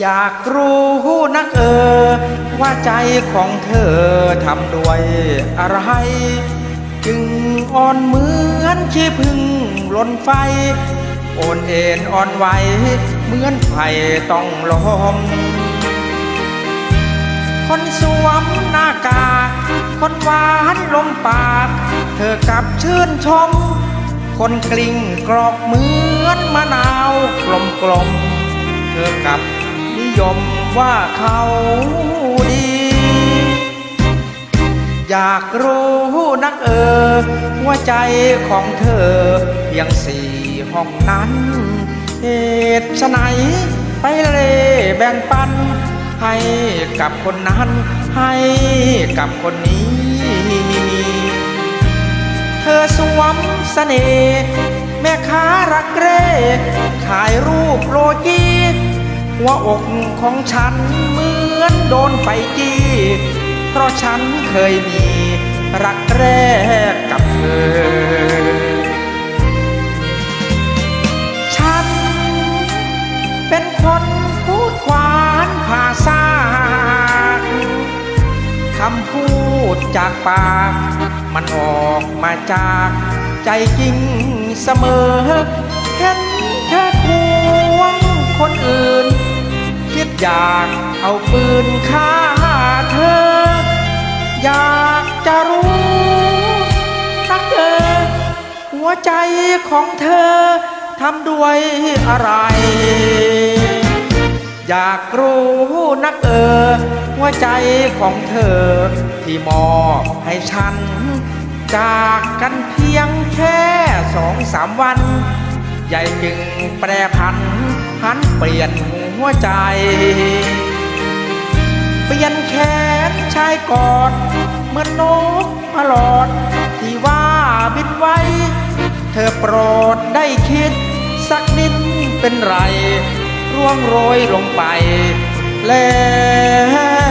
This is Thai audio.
อยากรู้นักเออ ว่าใจของเธอทำด้วยอะไร จึงอ่อนเหมือนขี้พึ่งล่นไฟโอนเอ็นอ่อนไหวเหมือนไฟต้องลมคนสวมหน้ากากคนหวานลมปาก เธอกลับชื่นชม คนกลิ้งกรอกเหมือนมะนาวกลมกลมๆเธอกลับ ยมว่าเขาดี อยากรู้นักเออว่าใจของเธอเพียงสี่ห้องนั้น เหตุไฉนไปเล่แบ่งปัน ให้กับคนนั้น ให้กับคนนี้ เธอสวมเสน่ห์แม่ค้ารักเร่ขายรูปโลจี ว่าอกของฉันเหมือนโดนไฟจี้ เพราะฉันเคยมีรักแรกกับเธอ ฉันเป็นคนพูดควานภาษาคำพูดจากปาก มันออกมาจากใจจริงเสมอเห็นเธอควงคนอื่นคิด อยากเอาปืนฆ่าเธอ อยากจะรู้นักเออหัวใจของเธอทำด้วยอะไร อยากรู้นักเออหัวใจของเธอ ที่มอบให้ฉัน จากกันเพียงแค่สองสามวัน ใหญ่จึงแปรพัน หันเปลี่ยนหัวใจ เปลี่ยนแขนชายกอด เหมือนนกพลอด ที่ว่าบินไว้ เธอโปรดได้คิด สักนิดเป็นไร ร่วงโรยลงไป แล้ว